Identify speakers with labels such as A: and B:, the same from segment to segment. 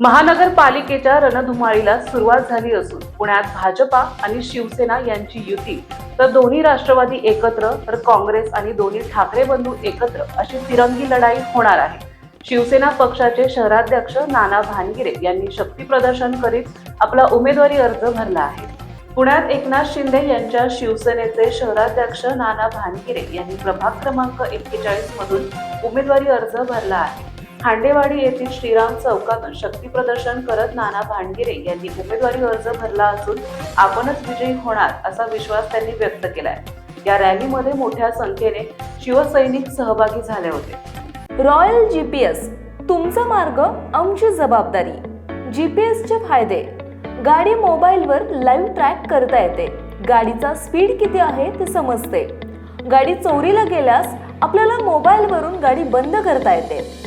A: महानगरपालिकेच्या रणधुमाळीला सुरुवात झाली असून पुण्यात भाजपा आणि शिवसेना यांची युती. तर दोन्ही राष्ट्रवादी एकत्र तर काँग्रेस आणि दोन्ही ठाकरे बंधू एकत्र अशी तिरंगी लढाई होणार आहे. शिवसेना पक्षाचे शहराध्यक्ष नाना भानगिरे यांनी शक्ती प्रदर्शन करीत आपला उमेदवारी अर्ज भरला आहे. पुण्यात एकनाथ शिंदे यांच्या शिवसेनेचे शहराध्यक्ष नाना भानगिरे यांनी प्रभाग क्रमांक एक्केचाळीस मधून उमेदवारी अर्ज भरला आहे. खांडेवाडी येथील श्रीराम चौकातून शक्ती प्रदर्शन करत नाना भांडगिरे यांनी उमेदवारी अर्ज भरला असून आपणच विजयी होणार असा विश्वास त्यांनी व्यक्त केलाय. या रॅलीमध्ये मोठ्या संख्येने शिवसैनिक सहभागी झाले होते.
B: रॉयल जीपीएस तुमचा मार्ग आमची जबाबदारी. जीपीएसचे फायदे. गाडी मोबाईलवर लाईव्ह ट्रॅक करता येते. गाडीचा स्पीड किती आहे ते समजते. गाडी चोरीला गेल्यास आपल्याला मोबाईलवरून गाडी बंद करता येते.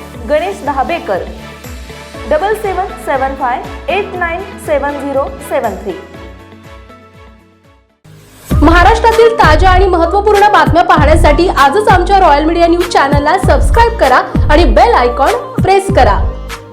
B: Ganesh Dahabekar. Double seven seven five eight nine seven zero seven three
C: महाराष्ट्रातील ताज्या आणि महत्त्वपूर्ण बातम्या पाहण्यासाठी आजच आमच्या रॉयल मीडिया न्यूज चॅनलला सबस्क्राईब करा आणि बेल आयकॉन प्रेस करा.